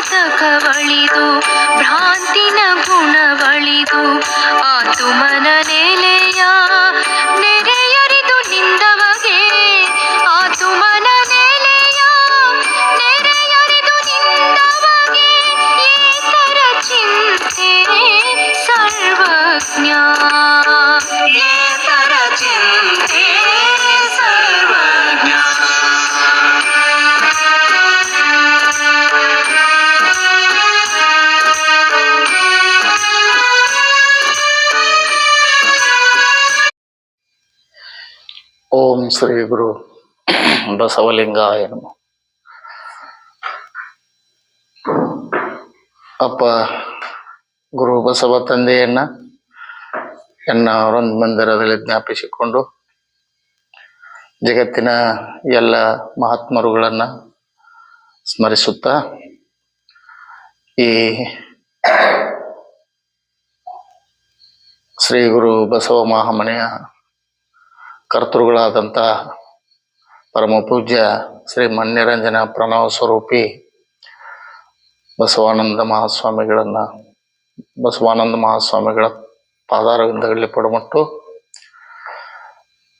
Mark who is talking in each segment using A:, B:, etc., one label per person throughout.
A: ಕವಳಿದು ಭ್ರಾಂತಿನ ಗುಣವಳಿದು, ಆತು ಮನ ನೆಲೆಯ ನೆರೆಯರಿದು ನಿಂದವಗೆ, ಆತು ಮನ ನೆಲೆಯ ನೆರೆಯರಿದು ನಿಂದವಗೆ, ಏತರ ಚಿಂತೆ ಸರ್ವಜ್ಞ. ಏತರ ಚಿಂತೆ
B: ಶ್ರೀ ಗುರು ಬಸವಲಿಂಗಾಯ ಅಪ್ಪ ಗುರು ಬಸವ ತಂದೆಯನ್ನ ಎನ್ನ ಅವರೊಂದು ಮಂದಿರದಲ್ಲಿ ಜ್ಞಾಪಿಸಿಕೊಂಡು ಜಗತ್ತಿನ ಎಲ್ಲ ಮಹಾತ್ಮರುಗಳನ್ನ ಸ್ಮರಿಸುತ್ತಾ ಈ ಶ್ರೀ ಗುರು ಬಸವ ಮಹಾಮನೆಯ ಕರ್ತೃಗಳಾದಂಥ ಪರಮ ಪೂಜ್ಯ ಶ್ರೀ ಮನ್ನಿರಂಜನ ಪ್ರಣವ ಸ್ವರೂಪಿ ಬಸವಾನಂದ ಮಹಾಸ್ವಾಮಿಗಳನ್ನ, ಬಸವಾನಂದ ಮಹಾಸ್ವಾಮಿಗಳ ಪಾದಾರವಿಂದಗಳಲ್ಲಿ ಪಡಮಟ್ಟು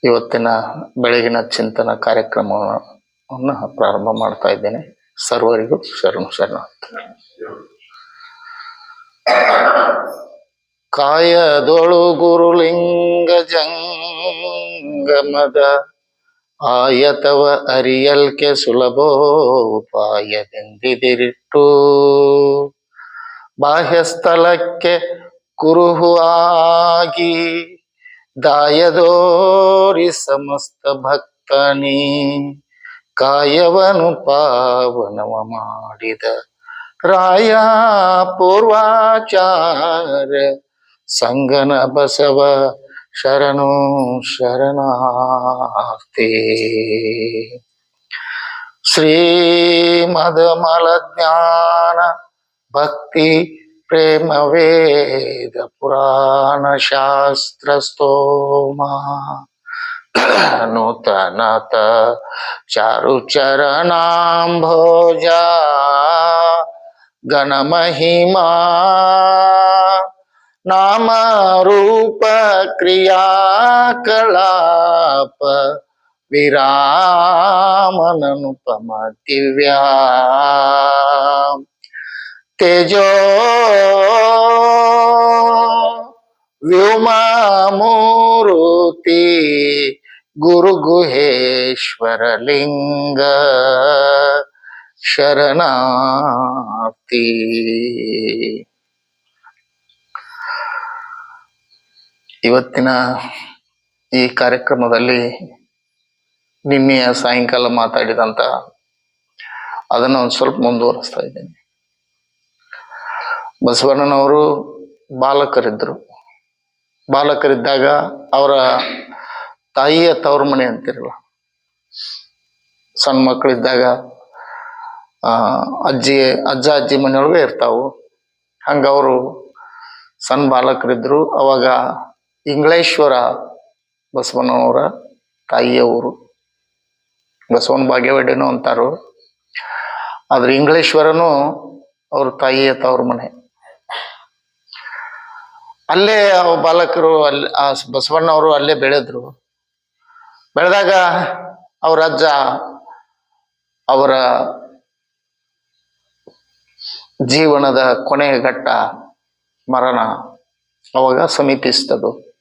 B: ಇವತ್ತಿನ ಬೆಳಗಿನ ಚಿಂತನ ಕಾರ್ಯಕ್ರಮವನ್ನು ಪ್ರಾರಂಭ ಮಾಡ್ತಾ ಇದ್ದೇನೆ. ಸರ್ವರಿಗೂ ಶರಣು ಶರಣ ಕಾಯದೊಳು ಗುರುಲಿಂಗ ಜಂಗಮದ ಆಯತವ ಅರಿಯಲ್ಕೆ ಸುಲಭೋಪಾಯದೆಂದಿದಿರಿಟ್ಟು ಬಾಹ್ಯಸ್ಥಲಕ್ಕೆ ಕುರುಹು ಆಗಿ ದಾಯದೋರಿ ಸಮಸ್ತ ಭಕ್ತನಿ, ಕಾಯವನು ಪಾವನವ ಮಾಡಿದ ರಾಯ ಪೂರ್ವಾಚಾರ್ಯ ಸಂಗನ ಬಸವ ಶರಣು ಶರಣಾರ್ಥಿ ಶ್ರೀಮದಮಲ ಜ್ಞಾನ ಭಕ್ತಿ ಪ್ರೇಮ ವೇದ ಪುರಾಣ ಶಾಸ್ತ್ರ ಸ್ತೋಮ ನೂತನತ ಚಾರು ಚರಣಾಂಭೋಜ ಗಣ ಮಹಿಮಾ ನಾಮ ರೂಪ ಕ್ರಿಯಾಕಲಾಪ ವಿರಾಮನನುಪಮ ದಿವ್ಯಾ ತೇಜೋ ವ್ಯೋಮಮೂರುತಿ ಗುರುಗುಹೇಶ್ವರಲಿಂಗ ಗುಹೇಶ್ವರ ಲಿಂಗ ಶರಣಾರ್ಥಿ. ಇವತ್ತಿನ ಈ ಕಾರ್ಯಕ್ರಮದಲ್ಲಿ ನಿನ್ನೆಯ ಸಾಯಂಕಾಲ ಮಾತಾಡಿದಂತ ಅದನ್ನು ಒಂದು ಸ್ವಲ್ಪ ಮುಂದುವರಿಸ್ತಾ ಇದ್ದೀನಿ. ಬಸವಣ್ಣನವರು ಬಾಲಕರಿದ್ದರು ಬಾಲಕರಿದ್ದಾಗ ಅವರ ತಾಯಿಯ ತವರು ಮನೆ ಅಂತಿರಲ್ಲ. ಸಣ್ಣ ಮಕ್ಕಳಿದ್ದಾಗ ಅಜ್ಜಿ, ಅಜ್ಜ, ಅಜ್ಜಿ ಮನೆಯೊಳಗೆ ಇರ್ತಾವು. ಹಂಗೆ ಅವರು ಸಣ್ಣ ಬಾಲಕರಿದ್ದರು ಅವಾಗ ಇಂಗ್ಲೇಶ್ವರ ಬಸವಣ್ಣನವರ ತಾಯಿಯ ಊರು ಬಸವನ ಭಾಗ್ಯವಾಡಿನೂ ಅಂತಾರು. ಆದ್ರೆ ಇಂಗ್ಲೇಶ್ವರನು ಅವ್ರ ತಾಯಿಯ ತವ್ರ ಮನೆ. ಅಲ್ಲೇ ಬಾಲಕರು ಅಲ್ಲಿ ಆ ಬಸವಣ್ಣವರು ಅಲ್ಲೇ ಬೆಳೆದ್ರು. ಬೆಳೆದಾಗ ಅವ್ರ ಅಜ್ಜ ಅವರ ಜೀವನದ ಕೊನೆಯ ಘಟ್ಟ ಮರಣ ಅವಾಗ ಸಮೀಪಿಸ್ತದು.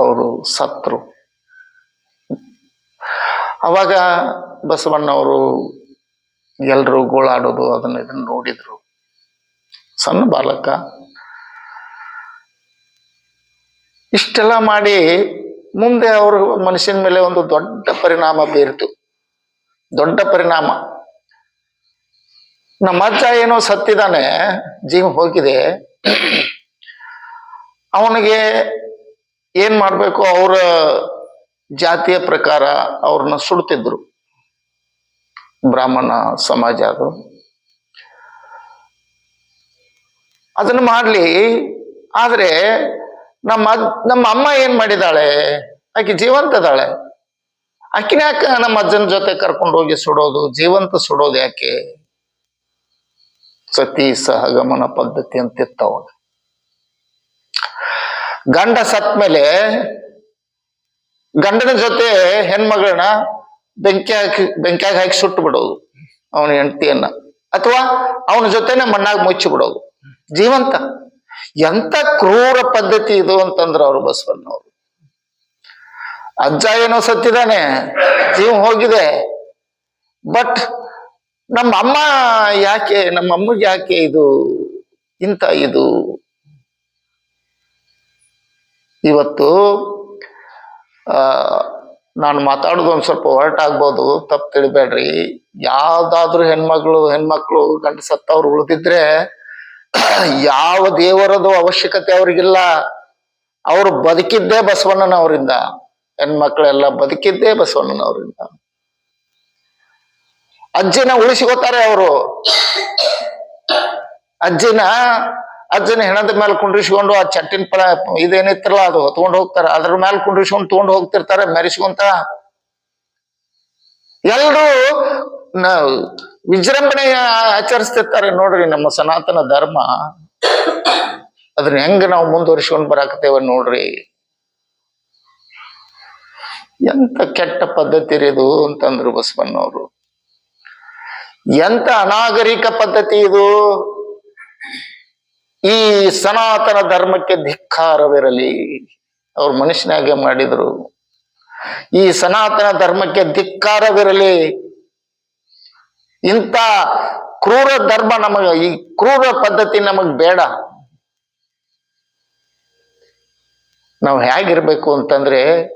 B: ಅವರು ಸತ್ರು. ಅವಾಗ ಬಸವಣ್ಣವರು ಎಲ್ಲರೂ ಗೋಳಾಡೋದು, ಅದನ್ನ ಇದನ್ನ ನೋಡಿದ್ರು. ಸಣ್ಣ ಬಾಲಕ. ಇಷ್ಟೆಲ್ಲ ಮಾಡಿ ಮುಂದೆ ಅವರು ಮನುಷ್ಯನ ಮೇಲೆ ಒಂದು ದೊಡ್ಡ ಪರಿಣಾಮ ಬೀರಿತು. ದೊಡ್ಡ ಪರಿಣಾಮ. ನಮ್ಮ ಅಜ್ಜ ಏನೋ ಸತ್ತಿದ್ದಾನೆ ಜೀವ ಹೋಗಿದೆ. ಅವನಿಗೆ ಏನ್ ಮಾಡ್ಬೇಕು? ಅವರ ಜಾತಿಯ ಪ್ರಕಾರ ಅವ್ರನ್ನ ಸುಡ್ತಿದ್ರು. ಬ್ರಾಹ್ಮಣ ಸಮಾಜ ಅದು. ಅದನ್ನ ಮಾಡ್ಲಿ. ಆದ್ರೆ ನಮ್ಮ ನಮ್ಮ ಅಮ್ಮ ಏನ್ ಮಾಡಿದಾಳೆ? ಆಕೆ ಜೀವಂತದಾಳೆ. ಆಕಿನ ಯಾಕೆ ನಮ್ಮ ಅಜ್ಜನ ಜೊತೆ ಕರ್ಕೊಂಡು ಹೋಗಿ ಸುಡೋದು? ಜೀವಂತ ಸುಡೋದು ಯಾಕೆ? ಸತಿ ಸಹಗಮನ ಪದ್ಧತಿ ಅಂತಿತ್ತು ಅವಾಗ. ಗಂಡ ಸತ್ ಮೇಲೆ ಗಂಡನ ಜೊತೆ ಹೆಣ್ಮಗಳನ್ನ ಬೆಂಕಿ ಹಾಕಿ ಬೆಂಕಿಯಾಗಿ ಹಾಕಿ ಸುಟ್ಟು ಬಿಡೋದು ಅವನ ಹೆಂಡತಿಯನ್ನ. ಅಥವಾ ಅವನ ಜೊತೆನೆ ಮಣ್ಣಾಗ ಮುಚ್ಚಿ ಬಿಡೋದು. ಜೀವಂತ. ಎಂತ ಕ್ರೂರ ಪದ್ಧತಿ ಇದು ಅಂತಂದ್ರ ಅವರು ಬಸವಣ್ಣವರು. ಅಜ್ಜ ಏನೋ ಸತ್ತಿದ್ದಾನೆ ಜೀವ ಹೋಗಿದೆ. ಬಟ್ ನಮ್ಮ ಅಮ್ಮ ಯಾಕೆ, ನಮ್ಮ ಅಮ್ಮಗೆ ಯಾಕೆ ಇದು ಇಂತ ಇದು ಇವತ್ತು ನಾನು ಮಾತಾಡೋದು ಒಂದು ಸ್ವಲ್ಪ ಹೊರಟಾಗ್ಬೋದು ತಪ್ಪು ತಿಳಿಬೇಡ್ರಿ. ಯಾವ್ದಾದ್ರು ಹೆಣ್ಮಕ್ಳು ಹೆಣ್ಮಕ್ಳು ಗಂಡ ಸತ್ತವ್ರು ಉಳಿದಿದ್ರೆ, ಯಾವ ದೇವರದು ಅವಶ್ಯಕತೆ ಅವ್ರಿಗಿಲ್ಲ. ಅವ್ರು ಬದುಕಿದ್ದೇ ಬಸವಣ್ಣನವರಿಂದ, ಹೆಣ್ಮಕ್ಳೆಲ್ಲ ಬದುಕಿದ್ದೇ ಬಸವಣ್ಣನವರಿಂದ. ಅಜ್ಜಿನ ಉಳಿಸಿಕೋತಾರೆ ಅವರು. ಅಜ್ಜಿನ ಅಜ್ಜನ ಹೆಣದ ಮೇಲೆ ಕುಂಡ್ರಿಸ್ಕೊಂಡು ಆ ಚಟ್ಟಿನ ಪಳ ಇದೇನಿತ್ತಲ್ಲ ಅದು ತಗೊಂಡು ಹೋಗ್ತಾರೆ. ಅದ್ರ ಮೇಲೆ ಕುಂಡ್ರಿಸ್ಕೊಂಡು ತಗೊಂಡ್ ಹೋಗ್ತಿರ್ತಾರೆ, ಮೆರೆಸ್ಕೊಂತ. ಎಲ್ರು ವಿಜೃಂಭಣೆ ಆಚರಿಸ್ತಿರ್ತಾರೆ ನೋಡ್ರಿ ನಮ್ಮ ಸನಾತನ ಧರ್ಮ. ಅದನ್ನ ಹೆಂಗ ನಾವು ಮುಂದುವರಿಸ್ಕೊಂಡು ಬರಾಕತ್ತೇವ ನೋಡ್ರಿ. ಎಂತ ಕೆಟ್ಟ ಪದ್ಧತಿ ಇದು ಅಂತಂದ್ರು ಬಸವಣ್ಣವ್ರು. ಎಂತ ಅನಾಗರಿಕ ಪದ್ಧತಿ ಇದು. ಈ ಸನಾತನ ಧರ್ಮಕ್ಕೆ ಧಿಕ್ಕಾರವಿರಲಿ. ಅವ್ರ ಮನುಷ್ಯನಾಗೆ ಮಾಡಿದ್ರು. ಈ ಸನಾತನ ಧರ್ಮಕ್ಕೆ ಧಿಕ್ಕಾರವಿರಲಿ. ಇಂಥ ಕ್ರೂರ ಧರ್ಮ ನಮಗ, ಈ ಕ್ರೂರ ಪದ್ಧತಿ ನಮಗ್ ಬೇಡ. ನಾವು ಹೇಗಿರ್ಬೇಕು ಅಂತಂದ್ರೆ,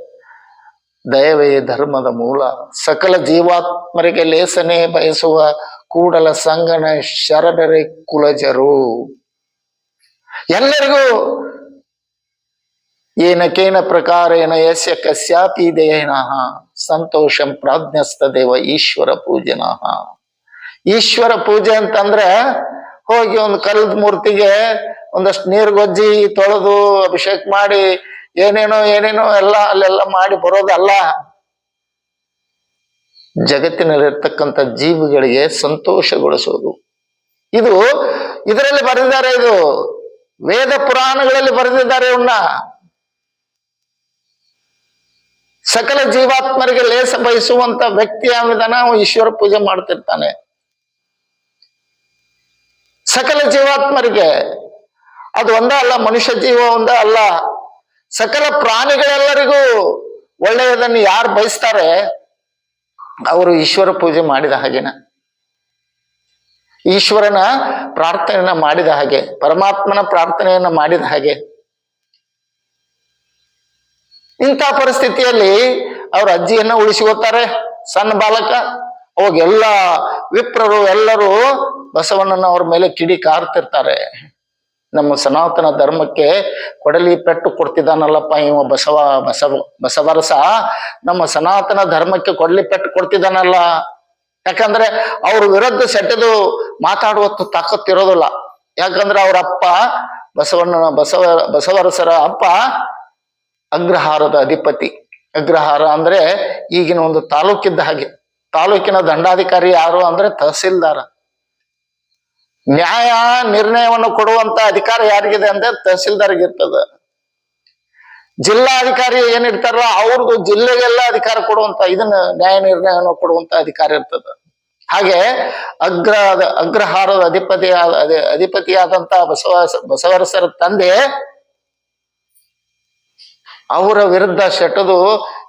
B: ದಯವೇ ಧರ್ಮದ ಮೂಲ. ಸಕಲ ಜೀವಾತ್ಮರಿಗೆ ಲೇಸನೆ ಬಯಸುವ ಕೂಡಲ ಸಂಗಣ ಶರಣರೇ ಕುಲಜರು. ಎಲ್ಲರಿಗೂ ಏನಕೇನ ಪ್ರಕಾರೇಣ ಯಸ್ಯ ಕಸ್ಯಾಪಿ ದೇಹಿನಃ, ಸಂತೋಷಂ ಪ್ರಾಜ್ಞಸ್ತ ದೇವ ಈಶ್ವರ ಪೂಜನಃ. ಈಶ್ವರ ಪೂಜೆ ಅಂತಂದ್ರೆ ಹೋಗಿ ಒಂದು ಕಲ್ಲದ ಮೂರ್ತಿಗೆ ಒಂದಷ್ಟು ನೀರು ಗೊಜ್ಜಿ ತೊಳೆದು ಅಭಿಷೇಕ ಮಾಡಿ ಏನೇನೋ ಏನೇನೋ ಎಲ್ಲ ಅಲ್ಲೆಲ್ಲ ಮಾಡಿ ಬರೋದಲ್ಲ. ಜಗತ್ತಿನಲ್ಲಿರ್ತಕ್ಕಂಥ ಜೀವಿಗಳಿಗೆ ಸಂತೋಷಗೊಳಿಸೋದು. ಇದು ಇದರಲ್ಲಿ ಬರೆದಿದ್ದಾರೆ ಇದು ವೇದ ಪುರಾಣಗಳಲ್ಲಿ ಬರೆದಿದ್ದಾರೆ ಇವನ್ನ ಸಕಲ ಜೀವಾತ್ಮರಿಗೆ ಲೇಸ ಬಯಸುವಂತ ವ್ಯಕ್ತಿ ಅವ ಈಶ್ವರ ಪೂಜೆ ಮಾಡ್ತಿರ್ತಾನೆ. ಸಕಲ ಜೀವಾತ್ಮರಿಗೆ ಅದು ಒಂದೇ ಅಲ್ಲ, ಮನುಷ್ಯ ಜೀವ ಒಂದೇ ಅಲ್ಲ. ಸಕಲ ಪ್ರಾಣಿಗಳೆಲ್ಲರಿಗೂ ಒಳ್ಳೆಯದನ್ನು ಯಾರು ಬಯಸ್ತಾರೆ, ಅವರು ಈಶ್ವರ ಪೂಜೆ ಮಾಡಿದ ಹಾಗೇನ. ಈಶ್ವರನ ಪ್ರಾರ್ಥನೆಯನ್ನ ಮಾಡಿದ ಹಾಗೆ, ಪರಮಾತ್ಮನ ಪ್ರಾರ್ಥನೆಯನ್ನ ಮಾಡಿದ ಹಾಗೆ. ಇಂಥ ಪರಿಸ್ಥಿತಿಯಲ್ಲಿ ಅವ್ರ ಅಜ್ಜಿಯನ್ನ ಉಳಿಸಿಕೊತಾರೆ ಸಣ್ಣ ಬಾಲಕ. ಅವಾಗ ಎಲ್ಲ ವಿಪ್ರರು, ಎಲ್ಲರೂ ಬಸವಣ್ಣನ ಅವ್ರ ಮೇಲೆ ಕಿಡಿ ಕಾರ್ತಿರ್ತಾರೆ. ನಮ್ಮ ಸನಾತನ ಧರ್ಮಕ್ಕೆ ಕೊಡಲಿ ಪೆಟ್ಟು ಕೊಡ್ತಿದ್ದಾನಲ್ಲಪ್ಪ ಇವ ಬಸವ ಬಸವ, ಬಸವರಸ. ನಮ್ಮ ಸನಾತನ ಧರ್ಮಕ್ಕೆ ಕೊಡಲಿ ಪೆಟ್ಟು ಕೊಡ್ತಿದ್ದಾನಲ್ಲ. ಯಾಕಂದ್ರೆ ಅವ್ರ ವಿರುದ್ಧ ಸೆಟೆದು ಮಾತಾಡುವ ತಾಕತ್ತಿರೋದಿಲ್ಲ ಯಾಕಂದ್ರೆ ಅವ್ರ ಅಪ್ಪ ಬಸವಣ್ಣನ ಬಸವ, ಬಸವರಸರ ಅಪ್ಪ ಅಗ್ರಹಾರದ ಅಧಿಪತಿ. ಅಗ್ರಹಾರ ಅಂದ್ರೆ ಈಗಿನ ಒಂದು ತಾಲೂಕಿದ್ದ ಹಾಗೆ. ತಾಲೂಕಿನ ದಂಡಾಧಿಕಾರಿ ಯಾರು ಅಂದ್ರೆ ತಹಸೀಲ್ದಾರ. ನ್ಯಾಯ ನಿರ್ಣಯವನ್ನು ಕೊಡುವಂತ ಅಧಿಕಾರ ಯಾರಿಗಿದೆ ಅಂದ್ರೆ ತಹಸೀಲ್ದಾರ್ಗೆ ಇರ್ತದ. ಜಿಲ್ಲಾಧಿಕಾರಿ ಏನಿರ್ತಾರಲ್ಲ ಅವ್ರದ್ದು ಜಿಲ್ಲೆಗೆಲ್ಲ ಅಧಿಕಾರ ಕೊಡುವಂತ, ಇದನ್ನ ನ್ಯಾಯ ನಿರ್ಣಯವನ್ನು ಕೊಡುವಂತ ಅಧಿಕಾರ ಇರ್ತದ. ಹಾಗೆ ಅಗ್ರ ಅಗ್ರಹಾರದ ಅಧಿಪತಿ ಅಧಿಪತಿಯಾದಂತ ಬಸವ ಬಸವರಸರ ತಂದೆ ಅವರ ವಿರುದ್ಧ ಸೆಟದು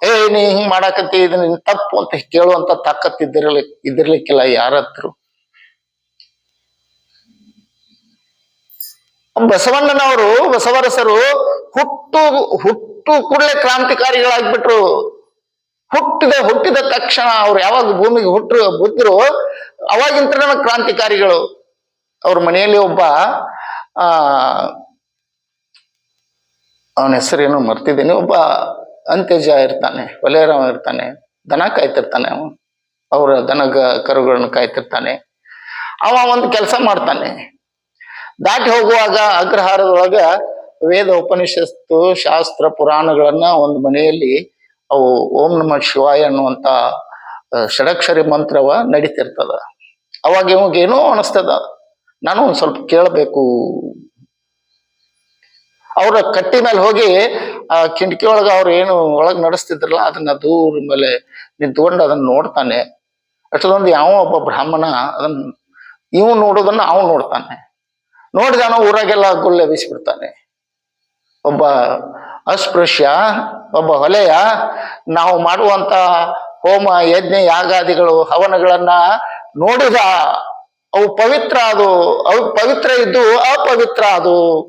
B: ಏ, ನೀ ಹಿಂಗ್ ಮಾಡಾಕತ್ತಿ? ಇದನ್ನ ನಿನ್ ತಪ್ಪು ಅಂತ ಕೇಳುವಂತ ತಾಕತ್ ಇದ್ದಿರ್ಲಿ, ಇದ್ದಿರ್ಲಿಕ್ಕಿಲ್ಲ ಯಾರ ಹತ್ರ ಬಸವಣ್ಣನವರು, ಬಸವರಸರು ಹುಟ್ಟು ಹುಟ್ಟು ಕೂಡಲೇ ಕ್ರಾಂತಿಕಾರಿಗಳಾಗ್ಬಿಟ್ರು. ಹುಟ್ಟಿದ ಹುಟ್ಟಿದ ತಕ್ಷಣ ಅವ್ರು ಯಾವಾಗ ಭೂಮಿಗೆ ಹುಟ್ಟರು ಬುದ್ಧರು ಅವಾಗಿಂತ ಕ್ರಾಂತಿಕಾರಿಗಳು. ಅವ್ರ ಮನೆಯಲ್ಲಿ ಒಬ್ಬ, ಆ, ಅವನ ಹೆಸರೇನು ಮರ್ತಿದ್ದೀನಿ, ಒಬ್ಬ ಅಂತ್ಯಜ ಇರ್ತಾನೆ, ಒಲೆಯರಾವ ಇರ್ತಾನೆ, ದನ ಕಾಯ್ತಿರ್ತಾನೆ ಅವನು. ಅವರ ದನ ಕರುಗಳನ್ನು ಕಾಯ್ತಿರ್ತಾನೆ. ಅವ ಒಂದು ಕೆಲಸ ಮಾಡ್ತಾನೆ. ದಾಟಿ ಹೋಗುವಾಗ ಅಗ್ರಹಾರದೊಳಗ ವೇದ ಉಪನಿಷತ್ತು, ಶಾಸ್ತ್ರ, ಪುರಾಣಗಳನ್ನ ಒಂದು ಮನೆಯಲ್ಲಿ ಅವು ಓಂ ನಮ ಶಿವಾಯ ಅನ್ನುವಂತ ಆ, ಷಡಕ್ಷರಿ ಮಂತ್ರವ ನಡೀತಿರ್ತದ. ಅವಾಗ ಇವಾಗೇನೋ ಅನಿಸ್ತದ. ನಾನು ಒಂದು ಸ್ವಲ್ಪ ಕೇಳಬೇಕು. ಅವರ ಕಟ್ಟಿ ಮೇಲೆ ಹೋಗಿ ಆ ಕಿಟಕಿ ಒಳಗ ಅವ್ರು ಏನು ಒಳಗೆ ನಡೆಸ್ತಿದ್ರಲ್ಲ ಅದನ್ನ ದೂರ ಮೇಲೆ ನಿಂತ್ಕೊಂಡು ಅದನ್ನ ನೋಡ್ತಾನೆ. ಅಷ್ಟೊಂದು ಯಾವ ಒಬ್ಬ ಬ್ರಾಹ್ಮಣ ಅದನ್ನ ಇವ್ ನೋಡೋದನ್ನ ಅವನು ನೋಡ್ತಾನೆ. ನೋಡಿದಾನ ಊರಾಗೆಲ್ಲ ಗುಲ್ಲೆ ಬೀಸಿಬಿಡ್ತಾನೆ. ಒಬ್ಬ ಅಸ್ಪೃಶ್ಯ, ಒಬ್ಬ ಹೊಲೆಯ ನಾವು ಮಾಡುವಂತ ಹೋಮ, ಯಜ್ಞ, ಯಾಗಾದಿಗಳು, ಹವನಗಳನ್ನ ನೋಡಿದ ಅವು ಪವಿತ್ರ ಅದು, ಅವು ಪವಿತ್ರ ಇದ್ದು ಅಪವಿತ್ರ ಅದು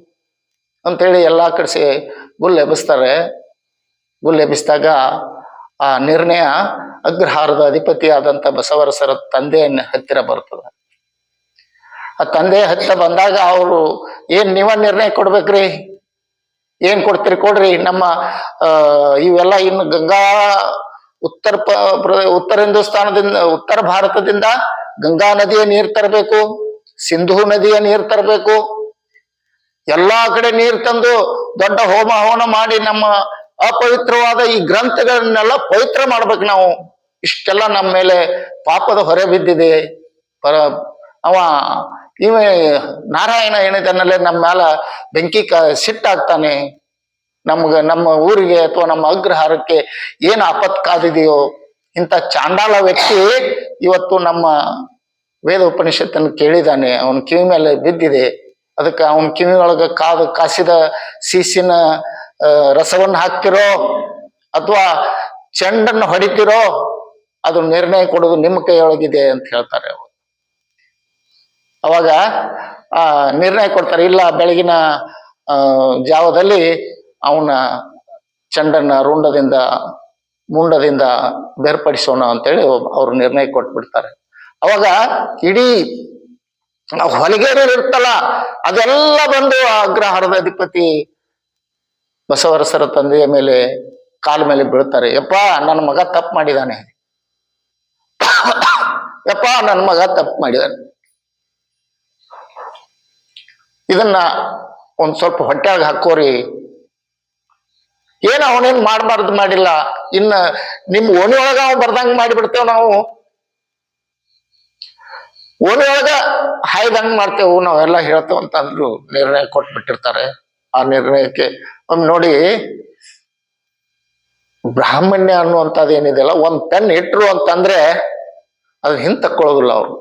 B: ಅಂತೇಳಿ ಎಲ್ಲಾ ಕಡೆ ಗುಲ್ ಎಬ್ಬಿಸ್ತಾರೆ. ಗುಲ್ ಎಬ್ಬಿಸಿದಾಗ ಆ ನಿರ್ಣಯ ಅಗ್ರಹಾರದ ಅಧಿಪತಿಯಾದಂಥ ಬಸವರಸರ ತಂದೆಯನ್ನ ಹತ್ತಿರ ಬರ್ತದೆ. ಆ ತಂದೆ ಹತ್ತಿರ ಬಂದಾಗ ಅವರು, ಏನ್ ನೀವ ನಿರ್ಣಯ ಕೊಡ್ಬೇಕ್ರಿ? ಏನ್ ಕೊಡ್ತೀರಿ ಕೊಡ್ರಿ? ನಮ್ಮ ಇವೆಲ್ಲ ಇನ್ನು ಗಂಗಾ ಉತ್ತರ ಉತ್ತರ ಹಿಂದೂಸ್ತಾನದಿಂದ, ಉತ್ತರ ಭಾರತದಿಂದ ಗಂಗಾ ನದಿಯ ನೀರ್ ತರಬೇಕು, ಸಿಂಧೂ ನದಿಯ ನೀರ್ ತರಬೇಕು. ಎಲ್ಲಾ ಕಡೆ ನೀರ್ ತಂದು ದೊಡ್ಡ ಹೋಮ ಹವನ ಮಾಡಿ ನಮ್ಮ ಅಪವಿತ್ರವಾದ ಈ ಗ್ರಂಥಗಳನ್ನೆಲ್ಲ ಪವಿತ್ರ ಮಾಡ್ಬೇಕು ನಾವು. ಇಷ್ಟೆಲ್ಲ ನಮ್ಮ ಮೇಲೆ ಪಾಪದ ಹೊರೆ ಬಿದ್ದಿದೆ. ಪರ ಅವ ಇವ ನಾರಾಯಣ ಏನಿದಾನಲ್ಲೇ ನಮ್ಮ ಮ್ಯಾಲ ಬೆಂಕಿ ಕ ಸಿಟ್ಟಾಗ್ತಾನೆ ನಮ್ಗೆ, ನಮ್ಮ ಊರಿಗೆ ಅಥವಾ ನಮ್ಮ ಅಗ್ರಹಾರಕ್ಕೆ ಏನು ಆಪತ್ ಕಾದಿದೆಯೋ ಇಂಥ ಚಾಂಡಾಲ ವ್ಯಕ್ತಿ ಇವತ್ತು ನಮ್ಮ ವೇದ ಉಪನಿಷತ್ತನ್ನು ಕೇಳಿದಾನೆ. ಅವನ ಕಿವಿ ಮೇಲೆ ಬಿದ್ದಿದೆ. ಅದಕ್ಕೆ ಅವನ ಕಿವಿ ಒಳಗ ಕಾದು ಕಾಸಿದ ಸೀಸಿನ ರಸವನ್ನು ಹಾಕ್ತಿರೋ ಅಥವಾ ಚೆಂಡನ್ನು ಹೊಡಿತಿರೋ ಅದು ನಿರ್ಣಯ ಕೊಡೋದು ನಿಮ್ಮ ಕೈಯೊಳಗಿದೆ ಅಂತ ಹೇಳ್ತಾರೆ ಅವರು. ಅವಾಗ, ಆ, ನಿರ್ಣಯ ಕೊಡ್ತಾರೆ. ಇಲ್ಲ, ಬೆಳಗಿನ ಜಾವದಲ್ಲಿ ಅವನ ಚಂಡನ್ನ ರುಂಡದಿಂದ, ಮುಂಡದಿಂದ ಬೇರ್ಪಡಿಸೋಣ ಅಂತೇಳಿ ಅವ್ರು ನಿರ್ಣಯ ಕೊಟ್ಬಿಡ್ತಾರೆ. ಅವಾಗ ಇಡೀ ಹೊಲಿಗೆರು ಇರ್ತಲ್ಲ, ಅದೆಲ್ಲ ಬಂದು ಅಗ್ರಹಾರದ ಅಧಿಪತಿ ಬಸವರಸರ ತಂದೆಯ ಮೇಲೆ ಕಾಲ ಮೇಲೆ ಬೀಳ್ತಾರೆ. ಯಪ್ಪ, ನನ್ನ ಮಗ ತಪ್ಪು ಮಾಡಿದಾನೆ. ಯಪ್ಪ, ನನ್ನ ಮಗ ತಪ್ಪು ಮಾಡಿದಾನೆ. ಇದನ್ನ ಒಂದ್ ಸ್ವಲ್ಪ ಹೊಟ್ಟೆಯಾಗ ಹಾಕೋರಿ. ಏನ್ ಅವನೇನ್ ಮಾಡಬಾರ್ದು ಮಾಡಿಲ್ಲ. ಇನ್ನ ನಿಮ್ ಓಣಿ ಒಳಗ ಅವ್ ಬರ್ದಂಗ್ ಮಾಡಿಬಿಡ್ತೇವ್ ನಾವು. ಓಣಿ ಒಳಗ ಹಾಯ್ದಂಗ್ ಮಾಡ್ತೇವು ನಾವೆಲ್ಲ ಹೇಳ್ತೇವ್ ಅಂತ ಅಂದ್ರು ನಿರ್ಣಯ ಕೊಟ್ಬಿಟ್ಟಿರ್ತಾರೆ. ಆ ನಿರ್ಣಯಕ್ಕೆ ಒಮ್ಮೆ ನೋಡಿ, ಬ್ರಾಹ್ಮಣ್ಯ ಅನ್ನುವಂಥದ್ದು ಏನಿದೆಯಲ್ಲ ಒಂದ್ ಪೆನ್ ಇಟ್ರು ಅಂತಂದ್ರೆ ಅದು ಹಿಂದ್ ತಕ್ಕೊಳ್ಳೋದಿಲ್ಲ ಅವ್ರು.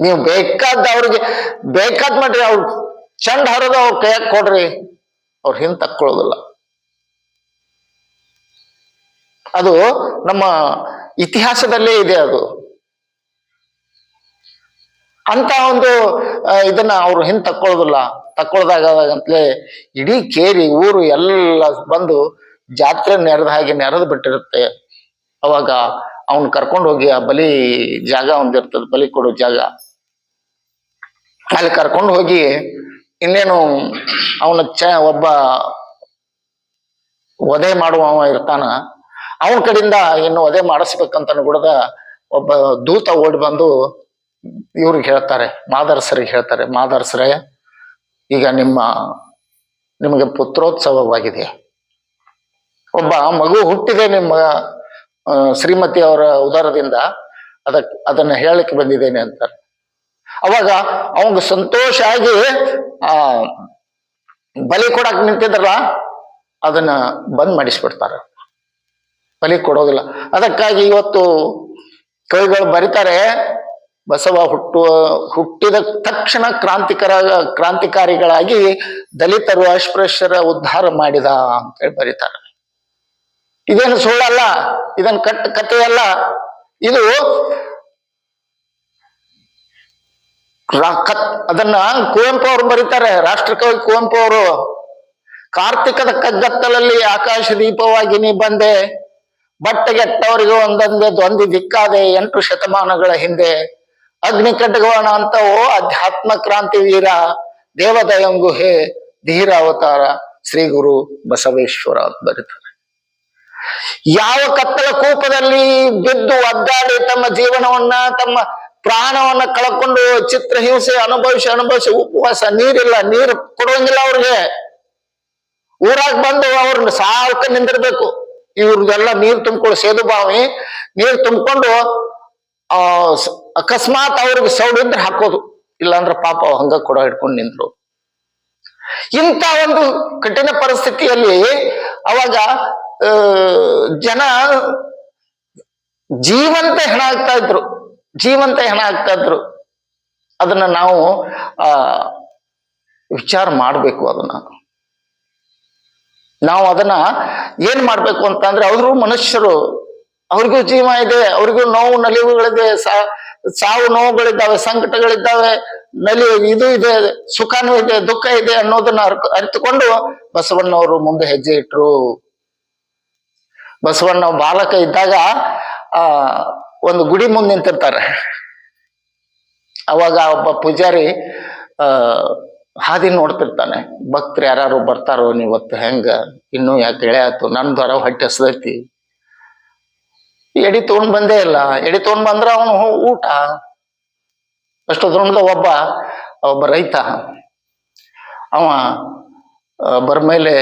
B: ನೀವು ಬೇಕಾದ ಅವ್ರಿಗೆ, ಬೇಕಾದ್ ಮಾಡ್ರಿ, ಅವ್ರು ಚಂಡ್ ಹರಿದು ಅವ್ರ ಕೈಯಾಗ ಕೊಡ್ರಿ, ಅವ್ರು ಹಿಂದೆ ತಕ್ಕೊಳ್ಳೋದಿಲ್ಲ. ಅದು ನಮ್ಮ ಇತಿಹಾಸದಲ್ಲೇ ಇದೆ ಅದು. ಅಂತ ಒಂದು ಇದನ್ನ ಅವ್ರು ಹಿಂದೆ ತಕ್ಕೊಳ್ಳೋದಿಲ್ಲ. ತಕ್ಕೊಳ್ದಾಗಂತಲೇ ಇಡೀ ಕೇರಿ, ಊರು ಎಲ್ಲ ಬಂದು ಜಾತ್ರೆ ನೆರೆದ ಹಾಗೆ ನೆರೆದು ಬಿಟ್ಟಿರುತ್ತೆ. ಅವಾಗ ಅವನ್ ಕರ್ಕೊಂಡು ಹೋಗಿ ಆ ಬಲಿ ಜಾಗ ಒಂದಿರ್ತದೆ, ಬಲಿ ಕೊಡೋ ಜಾಗ. ಅಲ್ಲಿ ಕರ್ಕೊಂಡು ಹೋಗಿ ಇನ್ನೇನು ಅವನ ಚ ಒಬ್ಬ ವಧೆ ಮಾಡುವವ ಇರ್ತಾನ, ಅವನ ಕಡೆಯಿಂದ ಇನ್ನು ವಧೆ ಮಾಡಿಸ್ಬೇಕಂತ ಗುಡದ ಒಬ್ಬ ದೂತ ಓಡಿ ಬಂದು ಇವ್ರಿಗೆ ಹೇಳ್ತಾರೆ, ಮಾದರ್ಸರಿಗೆ ಹೇಳ್ತಾರೆ, ಮಾದರಸರೇ, ಈಗ ನಿಮ್ಮ, ನಿಮಗೆ ಪುತ್ರೋತ್ಸವವಾಗಿದೆ. ಒಬ್ಬ ಮಗು ಹುಟ್ಟಿದೆ ನಿಮ್ಮ ಶ್ರೀಮತಿ ಅವರ ಉದಾರದಿಂದ, ಅದಕ್, ಅದನ್ನ ಹೇಳಕ್ಕೆ ಬಂದಿದ್ದೇನೆ ಅಂತಾರೆ. ಅವಾಗ ಅವಂಗ ಸಂತೋಷ ಆಗಿ, ಆ, ಬಲಿ ಕೊಡಕ್ ನಿಂತಿದ್ರಲ್ಲ, ಅದನ್ನ ಬಂದ್ ಮಾಡಿಸ್ಬಿಡ್ತಾರ. ಬಲಿ ಕೊಡೋದಿಲ್ಲ. ಅದಕ್ಕಾಗಿ ಇವತ್ತು ಕವಿಗಳು ಬರೀತಾರೆ, ಬಸವ ಹುಟ್ಟುವ, ಹುಟ್ಟಿದ ತಕ್ಷಣ ಕ್ರಾಂತಿಕರ, ಕ್ರಾಂತಿಕಾರಿಗಳಾಗಿ ದಲಿತರು ಅಸ್ಪೃಶ್ಯರ ಉದ್ಧಾರ ಮಾಡಿದ ಅಂತೇಳಿ ಬರೀತಾರೆ. ಇದೇನು ಸುಳ್ಳಲ್ಲ, ಇದನ್ ಕಟ್, ಕಥೆಯಲ್ಲ. ಇದು ಅದನ್ನ ಕುವೆಂಪು ಅವರು ಬರೀತಾರೆ. ರಾಷ್ಟ್ರಕವಿ ಕುವೆಂಪು ಅವರು, ಕಾರ್ತಿಕದ ಕಗ್ಗತ್ತಲಲ್ಲಿ ಆಕಾಶ ದೀಪವಾಗಿ ನೀ ಬಂದೆ ಬಟ್ಟೆಗೆಟ್ಟವರಿಗೆ ಒಂದೊಂದೇ ದ್ವಂದ್ವಿ ದಿಕ್ಕಾದೆ ಎಂಟು ಶತಮಾನಗಳ ಹಿಂದೆ, ಅಗ್ನಿ ಕಟಗವಣ ಅಂತ, ಓ ಅಧ್ಯಾತ್ಮ ಕ್ರಾಂತಿ ವೀರ, ದೇವದಯಂಗು ಹೇ ಧೀರ ಅವತಾರ ಶ್ರೀ ಗುರು ಬಸವೇಶ್ವರ ಅಂತ ಬರೀತಾರೆ. ಯಾವ ಕತ್ತಲ ಕೂಪದಲ್ಲಿ ಬಿದ್ದು ಒದ್ದಾಡಿ ತಮ್ಮ ಜೀವನವನ್ನ, ತಮ್ಮ ಪ್ರಾಣವನ್ನ ಕಳ್ಕೊಂಡು ಚಿತ್ರಹಿಂಸೆ ಅನುಭವಿಸಿ ಅನುಭವಿಸಿ ಉಪವಾಸ, ನೀರಿಲ್ಲ, ನೀರು ಕೊಡುವಂಗಿಲ್ಲ ಅವ್ರಿಗೆ. ಊರಾಗ ಬಂದು ಅವ್ರನ್ನ ಸಾಕ ನಿಂದಿರ್ಬೇಕು. ಇವ್ರದೆಲ್ಲ ನೀರ್ ತುಂಬಿಕೊಳ್ಳಿ ಸೇದು ಬಾವಿ, ನೀರ್ ತುಂಬಿಕೊಂಡು, ಆ ಅಕಸ್ಮಾತ್ ಅವ್ರಿಗೆ ಸೌಡಿದ್ರೆ ಹಾಕೋದು. ಇಲ್ಲಾಂದ್ರೆ ಪಾಪ ಹಂಗ ಕೊಡ ಹಿಡ್ಕೊಂಡು ನಿಂದ್ರು. ಇಂಥ ಒಂದು ಕಠಿಣ ಪರಿಸ್ಥಿತಿಯಲ್ಲಿ ಅವಾಗ ಜನ ಜೀವಂತ ಹೆಣ ಆಗ್ತಾ ಇದ್ರು. ಜೀವಂತ ಹೆಣ ಆಗ್ತಾ ಇದ್ರು. ಅದನ್ನ ನಾವು, ಆ, ವಿಚಾರ ಮಾಡಬೇಕು ಅದನ್ನ. ನಾವು ಅದನ್ನ ಏನ್ ಮಾಡ್ಬೇಕು ಅಂತಂದ್ರೆ ಅವರು ಮನುಷ್ಯರು, ಅವ್ರಿಗೂ ಜೀವ ಇದೆ, ಅವ್ರಿಗೂ ನೋವು, ನಲಿವುಗಳಿದೆ ಸಾವು ನೋವುಗಳಿದ್ದಾವೆ, ಸಂಕಟಗಳಿದ್ದಾವೆ, ನಲಿ, ಇದು ಇದೆ, ಸುಖನೂ ಇದೆ, ದುಃಖ ಇದೆ ಅನ್ನೋದನ್ನ ಅರಿತುಕೊಂಡು ಬಸವಣ್ಣವರು ಮುಂದೆ ಹೆಜ್ಜೆ ಇಟ್ರು. ಬಸವಣ್ಣ ಬಾಲಕ ಇದ್ದಾಗ, ಆ ಒಂದು ಗುಡಿ ಮುಂದೆ ನಿಂತಿರ್ತಾರೆ. ಅವಾಗ ಒಬ್ಬ ಪೂಜಾರಿ, ಆ ಹಾದಿ ನೋಡ್ತಿರ್ತಾನೆ. ಭಕ್ತರು ಯಾರು ಬರ್ತಾರೋ ನೀವತ್ತು ಹೆಂಗ? ಇನ್ನು ಯಾಕೆ ಎಳೆ ಆಯ್ತು ನನ್ ದ್ವಾರ ಹೊಟ್ಟೆ ಹಸ್ದೈತಿ. ಎಡಿ ತಗೊಂಡ್ ಬಂದೇ ಇಲ್ಲ. ಎಡಿ ತಗೊಂಡ್ ಬಂದ್ರ ಅವನು ಊಟ. ಅಷ್ಟು ದೊಡ್ಡದ ಒಬ್ಬ ಒಬ್ಬ ರೈತ. ಅವ ಬರ್ಮೇಲೆ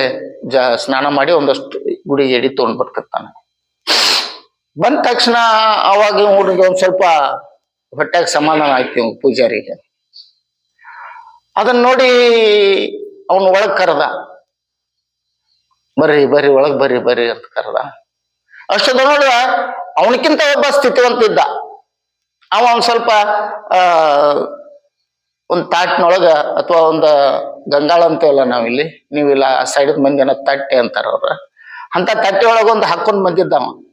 B: ಜ, ಸ್ನಾನ ಮಾಡಿ ಒಂದಷ್ಟು ಗುಡಿ ಎಡಿ ತಗೊಂಡ್ ಬರ್ತಿರ್ತಾನೆ. ಬಂದ ತಕ್ಷಣ ಅವಾಗ ಹುಡುಗ ಒಂದ್ ಸ್ವಲ್ಪ ಹೊಟ್ಟೆಗ್ ಸಮಾಧಾನ ಆಯ್ತು ಪೂಜಾರಿಗೆ. ಅದನ್ನ ನೋಡಿ ಅವನ್ ಒಳಗ್ ಕರೆದ. ಬರ್ರಿ ಬರ್ರಿ, ಒಳಗ್ ಬರ್ರಿ ಬರ್ರಿ ಅಂತ ಕರೆದ. ಅಷ್ಟೊಂದು ನೋಡುವ ಅವನಕ್ಕಿಂತ ಒಬ್ಬ ಸ್ಥಿತಿವಂತ ಇದ್ದ ಅವ ಒಂದ್ ಸ್ವಲ್ಪ, ಆ, ಒಂದ್ ತಾಟ್ನೊಳಗ ಅಥವಾ ಒಂದು ಗಂಗಾಳ ಅಂತೇವಲ್ಲ ನಾವಿಲ್ಲಿ, ನೀವಿಲ್ಲ ಆ ಸೈಡ್ ಮಂದಿ ಏನೋ ತಟ್ಟೆ ಅಂತಾರ ಅವ್ರ ಅಂತ ತಟ್ಟೆ ಒಳಗ ಒಂದು ಹಾಕೊಂಡ್ ಬಂದಿದ್ದ ಅವ.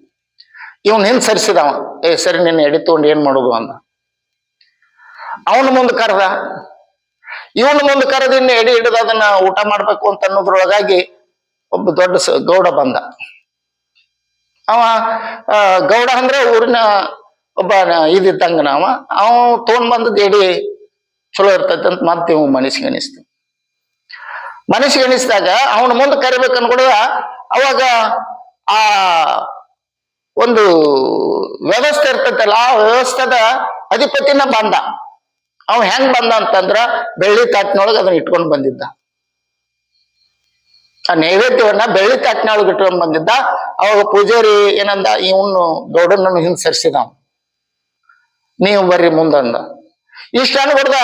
B: ಇವನ್ ಹಿಂದ್ ಸರಿಸಿದವ ಏ, ಸರಿ, ನಿನ್ನ ಎಡಿ ತಗೊಂಡು ಏನ್ ಮಾಡುದು ಅಂದ. ಅವನ ಮುಂದೆ ಕರೆದ. ಇವನ ಮುಂದೆ ಕರೆದಿನ್ನ ಎಡಿ ಹಿಡಿದು ಅದನ್ನ ಊಟ ಮಾಡ್ಬೇಕು ಅಂತ ಅನ್ನೋದ್ರೊಳಗಾಗಿ ಒಬ್ಬ ದೊಡ್ಡ ಗೌಡ ಬಂದ. ಅವ ಗೌಡ ಅಂದ್ರೆ ಊರಿನ ಒಬ್ಬ ಇದ್ದಂಗ ನಾವ ಅವ. ತಗೊಂಡ್ ಬಂದದ್ ಎಡಿ ಚಲೋ ಇರ್ತೈತೆ ಅಂತ ಮತ್ತೆ ಇವ್ ಮನಸ್ಸಿಗೆ ಅನಿಸ್ತು ಮನಸ್ಸಿಗೆ ಅನಿಸಿದಾಗ ಅವನ ಮುಂದೆ ಕರಿಬೇಕು ಅವಾಗ ಆ ಒಂದು ವ್ಯವಸ್ಥೆ ಇರ್ತೈತಲ್ಲ, ಆ ವ್ಯವಸ್ಥೆದ ಅಧಿಪತಿನ ಬಂದ. ಅವ್ ಹೆಂಗ್ ಬಂದ ಅಂತಂದ್ರ ಬೆಳ್ಳಿ ತಾಟ್ನೊಳಗೆ ಅದನ್ನ ಇಟ್ಕೊಂಡು ಬಂದಿದ್ದ. ಆ ನೈವೇದ್ಯವನ್ನ ಬೆಳ್ಳಿ ತಾಟ್ನೊಳಗೆ ಇಟ್ಕೊಂಡು ಬಂದಿದ್ದ. ಅವಾಗ ಪೂಜಾರಿ ಏನಂದ, ಇವನು ದೊಡ್ಡನನ್ನು ಹಿಂಸರಿಸಿದ. ನೀವು ಬರ್ರಿ ಮುಂದಂದ ಇಷ್ಟ ಅನ್ಬಿಡ್ದ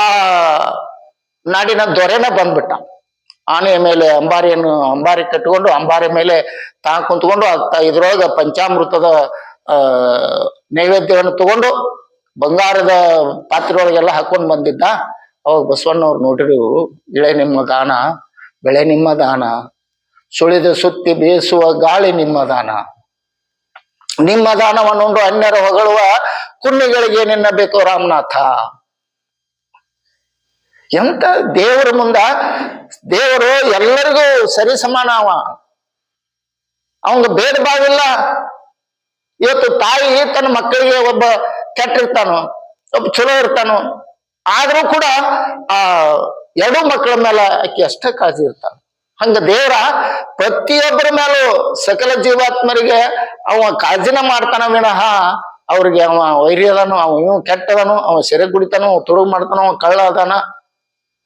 B: ಆ ನಾಡಿನ ದೊರೆನ ಬಂದ್ಬಿಟ್ಟ. ಆನೆಯ ಮೇಲೆ ಅಂಬಾರಿಯನ್ನು, ಅಂಬಾರಿ ಕಟ್ಟಿಕೊಂಡು ಅಂಬಾರಿ ಮೇಲೆ ತಾ ಕುಂತ್ಕೊಂಡು ಇದ್ರೊಳಗೆ ಪಂಚಾಮೃತದ ನೈವೇದ್ಯವನ್ನು ತಗೊಂಡು ಬಂಗಾರದ ಪಾತ್ರೆಯೊಳಗೆಲ್ಲ ಹಾಕೊಂಡು ಬಂದಿದ್ದ. ಅವಾಗ ಬಸವಣ್ಣವ್ರು ನೋಡಿರು, ಇಳೆ ನಿಮ್ಮ ದಾನ, ಬೆಳೆ ನಿಮ್ಮ ದಾನ, ಸುಳಿದ ಸುತ್ತಿ ಬೀಸುವ ಗಾಳಿ ನಿಮ್ಮ ದಾನ. ನಿಮ್ಮ ದಾನವನ್ನುಂಡು ಅನ್ಯರ ಹೊಗಳುವ ಕುನ್ನಿಗಳಿಗೆ ನಿನ್ನ ಬೇಕು ರಾಮನಾಥ. ಎಂತ ದೇವರ ಮುಂದ ದೇವರು ಎಲ್ಲರಿಗೂ ಸರಿ ಸಮಾನ ಅವ. ಅವಂಗ ಭೇದ ಭಾವ ಇಲ್ಲ. ಇವತ್ತು ತಾಯಿ ತನ್ನ ಮಕ್ಕಳಿಗೆ ಒಬ್ಬ ಕೆಟ್ಟಿರ್ತಾನು, ಒಬ್ಬ ಚಲೋ ಇರ್ತಾನೋ, ಆದ್ರೂ ಕೂಡ ಆ ಎರಡು ಮಕ್ಕಳ ಮೇಲೆ ಆಕೆ ಅಷ್ಟ ಕಾಳಜಿ ಇರ್ತಾನ ಹಂಗ ದೇವರ ಪ್ರತಿಯೊಬ್ಬರ ಮೇಲೂ ಸಕಲ ಜೀವಾತ್ಮರಿಗೆ ಅವ ಕಾಳಜಿನ ಮಾಡ್ತಾನ ವಿನಃ ಅವ್ರಿಗೆ ಅವ ವೈರಿ ಅದಾನೋ ಅವ ಇವ್ ಕೆಟ್ಟದನು, ಅವ ಸೆರೆ ಕುಡಿತಾನು ಅವ ತುಡುಗು ಮಾಡ್ತಾನ, ಅವ ಕಳ್ಳ ಅದಾನ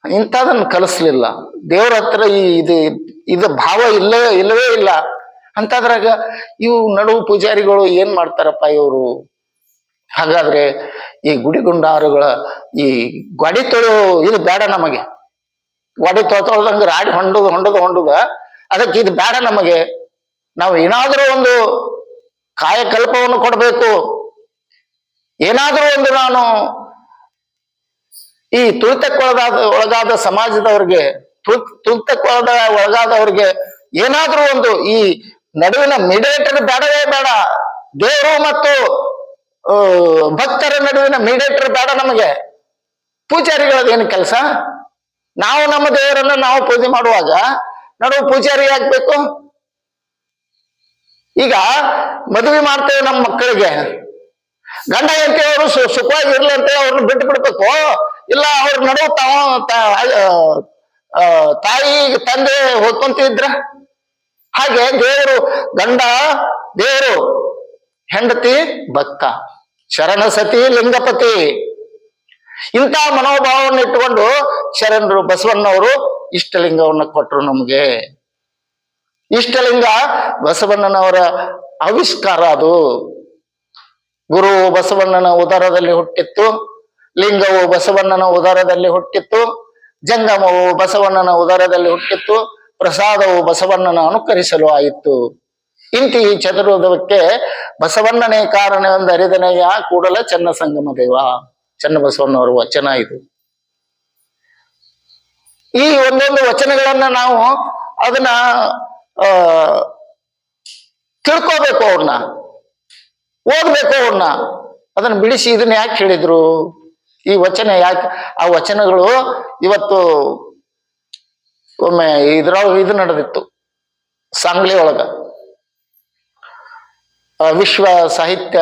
B: ಇಂಥದನ್ನ ಕಲಿಸ್ಲಿಲ್ಲ. ದೇವ್ರ ಹತ್ರ ಈ ಇದು ಇದು ಭಾವ ಇಲ್ಲ ಇಲ್ಲವೇ ಇಲ್ಲ. ಅಂತದ್ರಾಗ ಇವು ನಡುವು ಪೂಜಾರಿಗಳು ಏನ್ ಮಾಡ್ತಾರಪ್ಪ ಇವರು? ಹಾಗಾದ್ರೆ ಈ ಗುಡಿಗುಂಡಾರುಗಳ ಈ ಗಡಿ ತೊಳು ಇದು ಬೇಡ ನಮಗೆ. ಗಾಡಿ ತೊಳ್ತೊಳ್ದಂಗ ರಾಡಿ ಹೊಂಡುದು ಹೊಂಡುದು, ಹೊಂಡುದ. ಅದಕ್ಕೆ ಇದು ಬೇಡ ನಮಗೆ. ನಾವು ಏನಾದರೂ ಒಂದು ಕಾಯಕಲ್ಪವನ್ನು ಕೊಡಬೇಕು. ಏನಾದರೂ ಒಂದು ನಾನು ಈ ತುಳಿತಕ್ಕೊಳಗಾದ, ಒಳಗಾದ ಸಮಾಜದವ್ರಿಗೆ, ತುಳ್ ತುಳಿತಕ್ಕೆ ಒಳಗಾದವ್ರಿಗೆ ಏನಾದ್ರೂ ಒಂದು ಈ ನಡುವಿನ ಮೀಡಿಯೇಟರ್ ಬೇಡವೇ ಬೇಡ. ದೇವರು ಮತ್ತು ಭಕ್ತರ ನಡುವಿನ ಮೀಡಿಯೇಟರ್ ಬೇಡ ನಮಗೆ. ಪೂಜಾರಿಗಳದೇನು ಕೆಲಸ? ನಾವು ನಮ್ಮ ದೇವರನ್ನ ನಾವು ಪೂಜೆ ಮಾಡುವಾಗ ನಡುವು ಪೂಜಾರಿ ಆಗ್ಬೇಕು? ಈಗ ಮದುವೆ ಮಾಡ್ತೇವೆ ನಮ್ಮ ಮಕ್ಕಳಿಗೆ. ಗಂಡ ಸು ಸುಖವಾಗಿ ಇರ್ಲಿ ಅಂತೇಳಿ ಅವ್ರನ್ನ ಬಿಟ್ಟು ಬಿಡ್ಬೇಕು. ಇಲ್ಲ, ಅವ್ರ ನಡುವ ತಾವ ತಾಯಿ ತಂದೆ ಹೋದ್ಕೊಂತಿದ್ರ? ಹಾಗೆ ದೇವರು, ಗಂಡ, ದೇವರು, ಹೆಂಡತಿ, ಭಕ್ತ ಶರಣ ಸತಿ ಲಿಂಗಪತಿ. ಇಂಥ ಮನೋಭಾವವನ್ನು ಇಟ್ಟುಕೊಂಡು ಶರಣರು ಬಸವಣ್ಣವರು ಇಷ್ಟಲಿಂಗವನ್ನು ಕೊಟ್ಟರು ನಮಗೆ. ಇಷ್ಟಲಿಂಗ ಬಸವಣ್ಣನವರ ಆವಿಷ್ಕಾರ ಅದು. ಗುರು ಬಸವಣ್ಣನ ಉದರದಲ್ಲಿ ಹುಟ್ಟಿತ್ತು. ಲಿಂಗವು ಬಸವಣ್ಣನ ಉದರದಲ್ಲಿ ಹುಟ್ಟಿತ್ತು, ಜಂಗಮವು ಬಸವಣ್ಣನ ಉದರದಲ್ಲಿ ಹುಟ್ಟಿತ್ತು, ಪ್ರಸಾದವು ಬಸವಣ್ಣನ ಅನುಕರಿಸಲು ಆಯಿತು. ಇಂತಿ ಈ ಚತುರ್ವದಕ್ಕೆ ಬಸವಣ್ಣನೇ ಕಾರಣವೆಂದು ಅರಿದನೆಯ ಕೂಡಲ ಚನ್ನ ಸಂಗಮ ದೇವ. ಚೆನ್ನ ಬಸವಣ್ಣವರ ವಚನ ಇದು. ಈ ಒಂದೊಂದು ವಚನಗಳನ್ನ ನಾವು ಅದನ್ನ, ಆ, ತಿಳ್ಕೋಬೇಕು ಅವ್ರನ್ನ, ಓದ್ಬೇಕು ಅವ್ರನ್ನ. ಅದನ್ನ ಬಿಡಿಸಿ ಇದನ್ನ ಯಾಕೆ ಹೇಳಿದ್ರು? ಈ ವಚನ ಯಾಕೆ, ಆ ವಚನಗಳು ಇವತ್ತು ಒಮ್ಮೆ ಇದ್ರ, ಇದು ನಡೆದಿತ್ತು. ಸಾಂಗ್ಲಿ ಒಳಗ ವಿಶ್ವ ಸಾಹಿತ್ಯ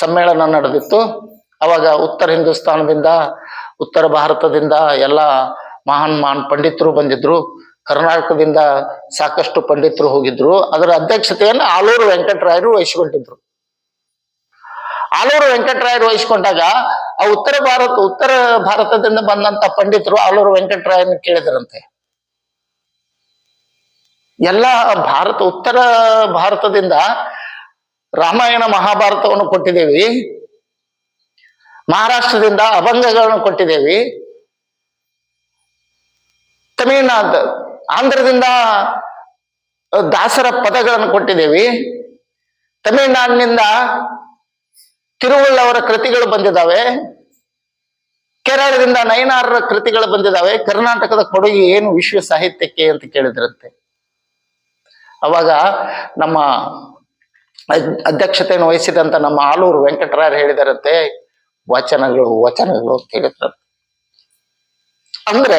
B: ಸಮ್ಮೇಳನ ನಡೆದಿತ್ತು. ಅವಾಗ ಉತ್ತರ ಹಿಂದೂಸ್ತಾನದಿಂದ, ಉತ್ತರ ಭಾರತದಿಂದ ಎಲ್ಲ ಮಹಾನ್ ಮಹಾನ್ ಪಂಡಿತರು ಬಂದಿದ್ರು. ಕರ್ನಾಟಕದಿಂದ ಸಾಕಷ್ಟು ಪಂಡಿತರು ಹೋಗಿದ್ರು. ಅದರ ಅಧ್ಯಕ್ಷತೆಯನ್ನು ಆಲೂರು ವೆಂಕಟರಾಯರು ವಹಿಸಿಕೊಂಡಿದ್ರು ಆಲೂರು ವೆಂಕಟರಾಯರು ವಹಿಸ್ಕೊಂಡಾಗ ಆ ಉತ್ತರ ಭಾರತ, ಉತ್ತರ ಭಾರತದಿಂದ ಬಂದಂತ ಪಂಡಿತರು ಆಲೂರು ವೆಂಕಟರಾಯನ ಕೇಳಿದ್ರಂತೆ. ಎಲ್ಲ ಭಾರತ, ಉತ್ತರ ಭಾರತದಿಂದ ರಾಮಾಯಣ ಮಹಾಭಾರತವನ್ನು ಕೊಟ್ಟಿದ್ದೇವೆ. ಮಹಾರಾಷ್ಟ್ರದಿಂದ ಅಭಂಗಗಳನ್ನು ಕೊಟ್ಟಿದ್ದೇವೆ. ತಮಿಳುನಾಡು, ಆಂಧ್ರದಿಂದ ದಾಸರ ಪದಗಳನ್ನು ಕೊಟ್ಟಿದ್ದೇವೆ. ತಮಿಳುನಾಡಿನಿಂದ ತಿರುವಳ್ಳವರ ಕೃತಿಗಳು ಬಂದಿದ್ದಾವೆ. ಕೇರಳದಿಂದ ನಯನಾರರ ಕೃತಿಗಳು ಬಂದಿದ್ದಾವೆ. ಕರ್ನಾಟಕದ ಕೊಡುಗೆ ಏನು ವಿಶ್ವ ಸಾಹಿತ್ಯಕ್ಕೆ ಅಂತ ಕೇಳಿದ್ರಂತೆ. ಅವಾಗ ನಮ್ಮ ಅಧ್ಯಕ್ಷತೆಯನ್ನು ವಹಿಸಿದಂತ ನಮ್ಮ ಆಲೂರು ವೆಂಕಟರಾಯರು ಹೇಳಿದರಂತೆ, ವಚನಗಳು ವಚನಗಳು ಅಂತ ಹೇಳಿದ್ರಂತೆ. ಅಂದ್ರೆ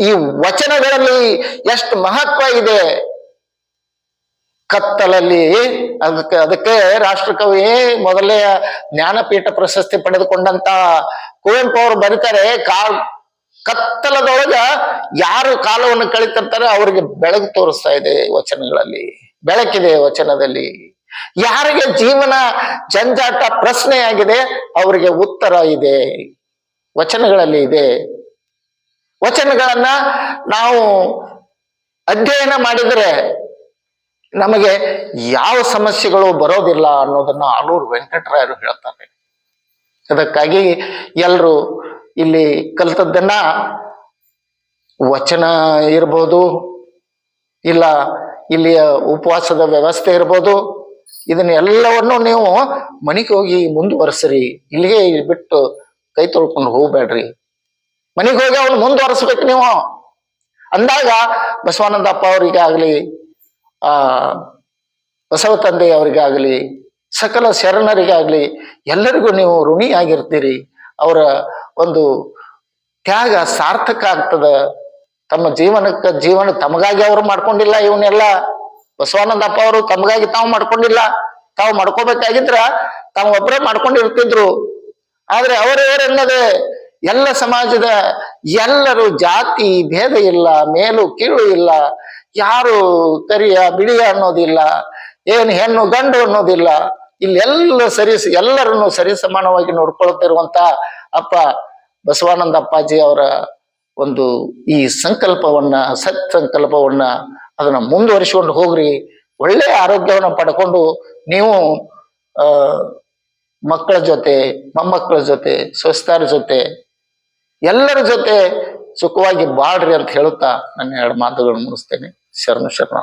B: ಈ ವಚನಗಳಲ್ಲಿ ಎಷ್ಟು ಮಹತ್ವ ಇದೆ ಕತ್ತಲಲ್ಲಿ ಅದಕ್ಕೆ ಅದಕ್ಕೆ ರಾಷ್ಟ್ರಕವಿ ಮೊದಲೇ ಜ್ಞಾನಪೀಠ ಪ್ರಶಸ್ತಿ ಪಡೆದುಕೊಂಡಂತ ಕುವೆಂಪು ಅವರು ಬರೀತಾರೆ, ಕಾಲ್, ಕತ್ತಲದೊಳಗ ಯಾರು ಕಾಲವನ್ನು ಕಳಿತಿರ್ತಾರೆ ಅವರಿಗೆ ಬೆಳಕು ತೋರಿಸ್ತಾ ಇದೆ ವಚನಗಳಲ್ಲಿ, ಬೆಳಕಿದೆ ವಚನದಲ್ಲಿ. ಯಾರಿಗೆ ಜೀವನ ಜಂಜಾಟ ಪ್ರಶ್ನೆಯಾಗಿದೆ ಅವರಿಗೆ ಉತ್ತರ ಇದೆ, ವಚನಗಳಲ್ಲಿ ಇದೆ. ವಚನಗಳನ್ನ ನಾವು ಅಧ್ಯಯನ ಮಾಡಿದರೆ ನಮಗೆ ಯಾವ ಸಮಸ್ಯೆಗಳು ಬರೋದಿಲ್ಲ ಅನ್ನೋದನ್ನ ಆಲೂರು ವೆಂಕಟರಾಯರು ಹೇಳ್ತಾರೆ. ಅದಕ್ಕಾಗಿ ಎಲ್ಲರೂ ಇಲ್ಲಿ ಕಲಿತದ್ದನ್ನ ವಚನ ಇರ್ಬೋದು, ಇಲ್ಲ ಇಲ್ಲಿಯ ಉಪವಾಸದ ವ್ಯವಸ್ಥೆ ಇರ್ಬೋದು ಇದನ್ನೆಲ್ಲವನ್ನು ನೀವು ಮನೆಗೆ ಹೋಗಿ ಮುಂದುವರೆಸ್ರಿ, ಇಲ್ಲಿಗೆ ಬಿಟ್ಟು ಕೈ ತೊಳ್ಕೊಂಡು ಹೋಗ್ಬೇಡ್ರಿ. ಮನೆಗೆ ಹೋಗಿ ಅವನು ಮುಂದುವರಿಸ್ಬೇಕು ನೀವು. ಅಂದಾಗ ಬಸವಾನಂದಪ್ಪ ಅವರಿಗಾಗ್ಲಿ ಆ, ಬಸವ ತಂದೆಯವರಿಗಾಗಲಿ, ಸಕಲ ಶರಣರಿಗಾಗಲಿ, ಎಲ್ಲರಿಗೂ ನೀವು ಋಣಿಯಾಗಿರ್ತೀರಿ. ಅವರ ಒಂದು ತ್ಯಾಗ ಸಾರ್ಥಕ ಆಗ್ತದ. ತಮ್ಮ ಜೀವನಕ್ಕೆ, ಜೀವನ ತಮಗಾಗಿ ಅವರು ಮಾಡ್ಕೊಂಡಿಲ್ಲ, ಇವನ್ನೆಲ್ಲ ಬಸವಾನಂದಪ್ಪ ಅವರು ತಮಗಾಗಿ ತಾವು ಮಾಡ್ಕೊಂಡಿಲ್ಲ. ತಾವು ಮಾಡ್ಕೋಬೇಕಾಗಿದ್ರ ತಾವು ಒಬ್ಬರೇ ಮಾಡ್ಕೊಂಡಿರ್ತಿದ್ರು. ಆದ್ರೆ ಅವರೇನದೆ ಎಲ್ಲ ಸಮಾಜದ ಎಲ್ಲರೂ ಜಾತಿ, ಭೇದ ಇಲ್ಲ, ಮೇಲು, ಕೀಳು ಇಲ್ಲ. ಯಾರು ಕರಿಯ ಬಿಳಿಯ ಅನ್ನೋದಿಲ್ಲ, ಏನು ಹೆಣ್ಣು ಗಂಡು ಅನ್ನೋದಿಲ್ಲ ಇಲ್ಲೆಲ್ಲ ಸರಿ ಎಲ್ಲರನ್ನು ಸರಿ ಸಮಾನವಾಗಿ ನೋಡ್ಕೊಳ್ತಿರುವಂತ ಅಪ್ಪ ಬಸವಾನಂದ ಅಪ್ಪಾಜಿ ಅವರ ಒಂದು ಈ ಸಂಕಲ್ಪವನ್ನ, ಸತ್ ಸಂಕಲ್ಪವನ್ನ ಅದನ್ನ ಮುಂದುವರಿಸಿಕೊಂಡು ಹೋಗ್ರಿ. ಒಳ್ಳೆ ಆರೋಗ್ಯವನ್ನು ಪಡ್ಕೊಂಡು ನೀವು ಮಕ್ಕಳ ಜೊತೆ, ಮೊಮ್ಮಕ್ಕಳ ಜೊತೆ ಸ್ವಸ್ಥರ ಜೊತೆ, ಎಲ್ಲರ ಜೊತೆ ಸುಖವಾಗಿ ಬಾಳ್ರಿ ಅಂತ ಹೇಳುತ್ತಾ ನನ್ನ ಎರಡು ಮಾತುಗಳನ್ನು ಮುಗಿಸ್ತೇನೆ. ಶರಣ ಶರಣ